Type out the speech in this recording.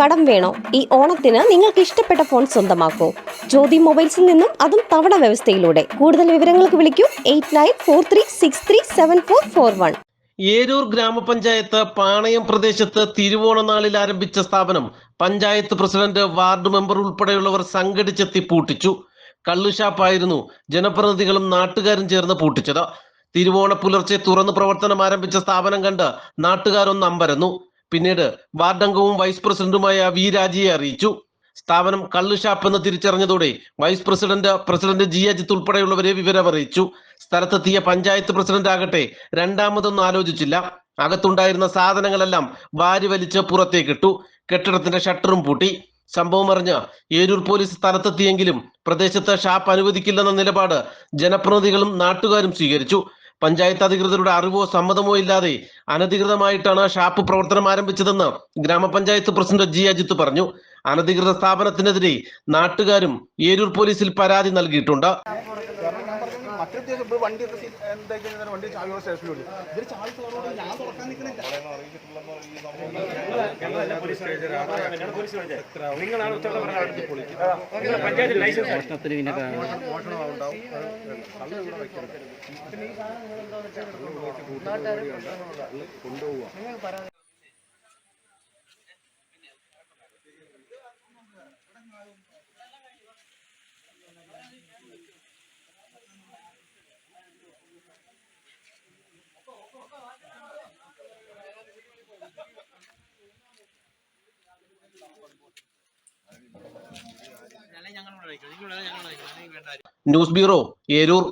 കടം വേണോ? ഈ ഓണത്തിന് നിങ്ങൾക്ക് ഇഷ്ടപ്പെട്ട ഫോൺ സ്വന്തമാക്കൂ. ജ്യോതി മൊബൈൽസിൽ നിന്നും അതും തവണ വ്യവസ്ഥയിലൂടെ. കൂടുതൽ വിവരങ്ങൾക്ക് വിളിക്കൂ eight nine four three six three seven four four one. Eroor grama panchayat Panayam പ്രദേശത്ത് തിരുവോണ നാളിൽ ആരംഭിച്ച സ്ഥാപനം പഞ്ചായത്ത് പ്രസിഡന്റ് വാർഡ് മെമ്പർ ഉൾപ്പെടെയുള്ളവർ സംഘടിച്ചെത്തി പൂട്ടിച്ചു. കള്ളുഷാപ്പായിരുന്നു ജനപ്രതിനിധികളും നാട്ടുകാരും ചേർന്ന് പൂട്ടിച്ചത്. തിരുവോണ പുലർച്ചെ തുറന്ന് പ്രവർത്തനം ആരംഭിച്ച സ്ഥാപനം കണ്ട് നാട്ടുകാരൊന്ന് അമ്പരന്നു. പിന്നീട് വാർഡംഗവും വൈസ് പ്രസിഡന്റുമായ വി രാജിയെ അറിയിച്ചു. സ്ഥാപനം കള്ളുഷാപ്പ് എന്ന് തിരിച്ചറിഞ്ഞതോടെ vice president president G Ajith ഉൾപ്പെടെയുള്ളവരെ വിവരം അറിയിച്ചു സ്ഥലത്തെത്തിയ പഞ്ചായത്ത് പ്രസിഡന്റ് ആകട്ടെ രണ്ടാമതൊന്നും ആലോചിച്ചില്ല. അകത്തുണ്ടായിരുന്ന സാധനങ്ങളെല്ലാം വാരി വലിച്ച് പുറത്തേക്കിട്ടു. കെട്ടിടത്തിന്റെ ഷട്ടറും പൂട്ടി. സംഭവം അറിഞ്ഞ് ഏരൂർ പോലീസ് സ്ഥലത്തെത്തിയെങ്കിലും പ്രദേശത്ത് ഷാപ്പ് അനുവദിക്കില്ലെന്ന നിലപാട് ജനപ്രതിനിധികളും നാട്ടുകാരും സ്വീകരിച്ചു. പഞ്ചായത്ത് അധികൃതരുടെ അറിവോ സമ്മതമോ ഇല്ലാതെ അനധികൃതമായിട്ടാണ് ഷാപ്പ് പ്രവർത്തനം ആരംഭിച്ചതെന്ന് ഗ്രാമപഞ്ചായത്ത് പ്രസിഡന്റ് ജി അജിത്ത് പറഞ്ഞു. അനധികൃത സ്ഥാപനത്തിനെതിരെ നാട്ടുകാരും ഏരൂർ പോലീസിൽ പരാതി നൽകിയിട്ടുണ്ട്. വണ്ടി ചാവിയോടെ സ്റ്റേഷനിൽ ഇവർ ചാവി തുറന്നോണ്ട് ഞാൻ തുറക്കാൻ നിൽക്കണില്ല ന്യൂസ് ബ്യൂറോ ഏരൂർ